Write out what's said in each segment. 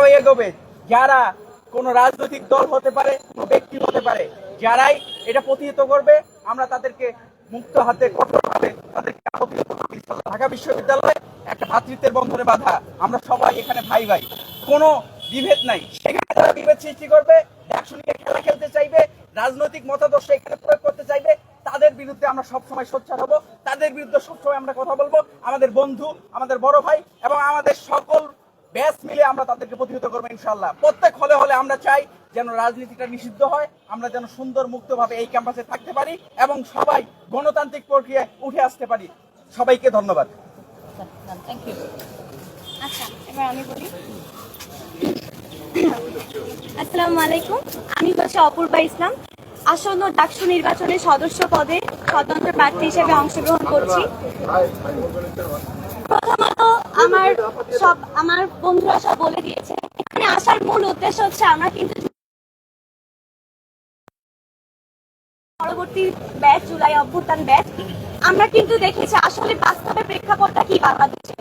কীভাবে এগোবে। যারা কোন রাজনৈতিক দল হতে পারে, কোন ব্যক্তি হতে পারে, যারাই এটা প্রতিহত করবে, আমরা তাদেরকে মুক্ত হাতে, কঠোর হাতে তাদেরকে ঢাকা বিশ্ববিদ্যালয়ে একটা ভাতৃত্বের বন্ধনে বাধা। আমরা সবাই এখানে ভাই ভাই কোনো বিভেদ নাই। সেখানে যারা বিভেদ সৃষ্টি করবে একশো খেলা খেলতে চাইবে, রাজনৈতিক মতাদর্শ এখানে প্রয়োগ করতে চাইবে, তাদের বিরুদ্ধে আমরা সবসময় সোচ্চার হব। তাদের বিরুদ্ধে সবসময় আমরা কথা বলব। আমাদের বন্ধু, আমাদের বড় ভাই এবং আমাদের সকল ব্যাস মিলে আমরা তাদেরকে প্রতিহত করব ইনশাল্লাহ প্রত্যেক হলে হলে আমরা চাই যেন রাজনীতিটা নিষিদ্ধ হয়, আমরা যেন সুন্দর মুক্তভাবে এই ক্যাম্পাসে থাকতে পারি এবং সবাই গণতান্ত্রিক প্রক্রিয়ায় উঠে আসতে পারি। সবাইকে ধন্যবাদ। আচ্ছা আমি বলি। আসসালামু আলাইকুম। আমি হচ্ছে অপূর্বা ইসলাম। আসন্ন ডাকসু নির্বাচনে সদস্য পদে স্বতন্ত্র প্রার্থী হিসেবে অংশগ্রহণ করছি। প্রথমত আমার সব, আমার বন্ধুরা সব বলে দিয়েছে। এখানে আসার মূল উদ্দেশ্য হচ্ছে আমরা কিন্তু পরবর্তী ব্যাচ, জুলাই অভ্যুত্থান ব্যাচ, আমরা কিন্তু দেখেছি আসলে বাস্তবে প্রেক্ষাপটটা কি বাংলাদেশে।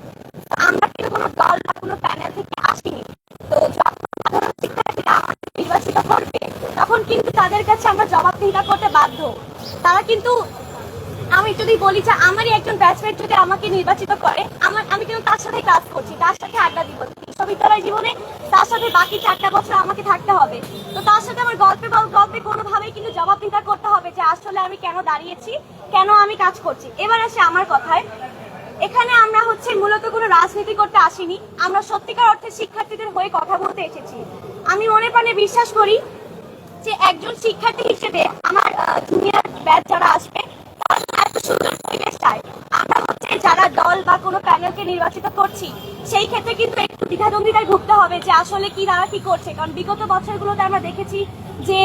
আমরা কিন্তু কোনো দল বা কোনো প্যানেল থেকে আসিনি। তো সাধারণ শিক্ষার্থীরা আমাদের নির্বাচিত করবে, তখন কিন্তু তাদের কাছে আমরা জবাবদিহিতা করতে বাধ্য। তারা কিন্তু আমি যদি বলি যে আমারই একজন ব্যাচমেট যদি আমাকে নির্বাচিত করে, আমার আমি কিন্তু তার সাথে ক্লাস করছি, তার সাথে আড্ডা দিব। বিশ্ববিদ্যালয় জীবনে তার সাথে বাকি চারটা বছর আমাকে থাকতে হবে। তো তার সাথে আমার গল্পে গল- গল্পে কোনোভাবেই কিন্তু জবাব জবাবদিহিতা করতে হবে যে আসলে আমি কেন দাঁড়িয়েছি, কেন আমি কাজ করছি। এবার আসে আমার কথায়। এখানে আমরা হচ্ছে মূলত কোনো রাজনীতি করতে আসিনি। আমরা সত্যিকার অর্থে শিক্ষার্থীদের হয়ে কথা বলতে এসেছি। আমি মনে প্রাণে বিশ্বাস করি যে একজন শিক্ষার্থী হিসেবে আমার জুনিয়র ব্যাচ যারা আসবে যারা দল বা নির্বাচিত করছি, সেই ক্ষেত্রে কিন্তু দ্বিধাদ্বন্দ্বিতায় ভুগতে হবে যে আসলে কি তারা কি করছে। কারণ বিগত বছরগুলোতে আমরা দেখেছি যে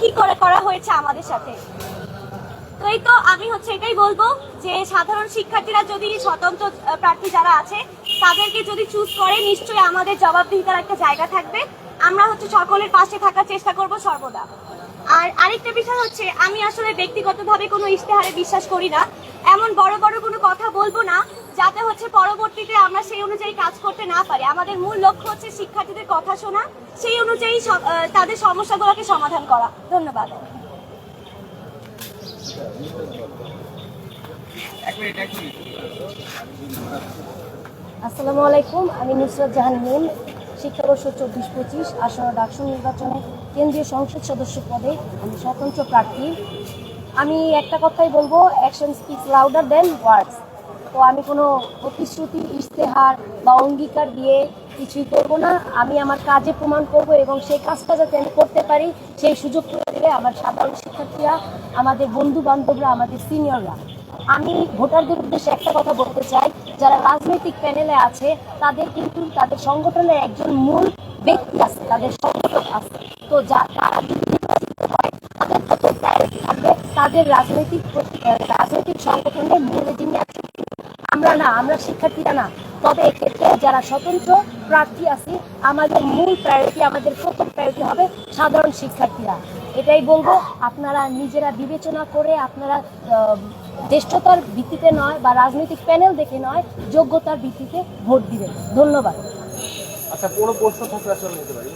কি করে করা হয়েছে আমাদের সাথে। তো আমি হচ্ছে এটাই বলব যে, সাধারণ শিক্ষার্থীরা যদি স্বতন্ত্র প্রার্থী যারা আছে, তাদেরকে যদি চুজ করে, নিশ্চয়ই আমাদের জবাবদিহিতার একটা জায়গা থাকবে। আমরা হচ্ছে সকলের পাশে থাকার চেষ্টা করব সর্বদা। আর আরেকটা বিষয় হচ্ছে আমি আসলে ব্যক্তিগতভাবে কোনো ইশতেহারে বিশ্বাস করি না। এমন বড় বড় কোনো কথা বলব না যাতে হচ্ছে পরবর্তীতে আমরা সেই অনুযায়ী কাজ করতে না পারি। আমাদের মূল লক্ষ্য হচ্ছে শিক্ষার্থীদের কথা শোনা সেই অনুযায়ী তাদের সমস্যাগুলোকে সমাধান করা। ধন্যবাদ। আসসালামু আলাইকুম আমি নুসরাত জাহান মিম শিক্ষাবর্ষ চব্বিশ পঁচিশ আসন্ন ডাকসু নির্বাচনে কেন্দ্রীয় সংসদ সদস্য পদে আমি স্বতন্ত্র প্রার্থী। আমি একটা কথাই বলব action speech louder than words তো আমি কোনো প্রতিশ্রুতি, ইশতেহার বা অঙ্গীকার দিয়ে কিছুই করব না। আমি আমার কাজে প্রমাণ করব এবং সেই কাজটা যাতে আমি করতে পারি, সেই সুযোগ করে দেবে আমার সাধারণ শিক্ষার্থীরা, আমাদের বন্ধু বান্ধবরা আমাদের সিনিয়ররা আমি ভোটারদের উদ্দেশ্যে একটা কথা বলতে চাই, যারা রাজনৈতিক প্যানেলে আছে, তাদের কিন্তু তাদের সংগঠনের একজন মূল ব্যক্তি আছে, তাদের সংগঠন আছে। তো যা তারা যদি নির্বাচিত হয়, তাদের কত priority থাকবে, তাদের রাজনৈতিক রাজনৈতিক সংগঠনের মূল যিনি আছেন আমরা না, আমরা শিক্ষার্থীরা না। তবে এক্ষেত্রে যারা স্বতন্ত্র প্রার্থী আছি, আমাদের মূল প্রায়োরিটি আমাদের প্রথম প্রায়োরিটি হবে সাধারণ শিক্ষার্থীরা। এটাই বলব, আপনারা নিজেরা বিবেচনা করে, আপনারা জ্যেষ্ঠতার ভিত্তিতে নয় বা রাজনৈতিক প্যানেল দেখে নয়, যোগ্যতার ভিত্তিতে ভোট দিবেন। ধন্যবাদ। আচ্ছা কোনো প্রশ্ন থাকলে আসলে নিতে পারি।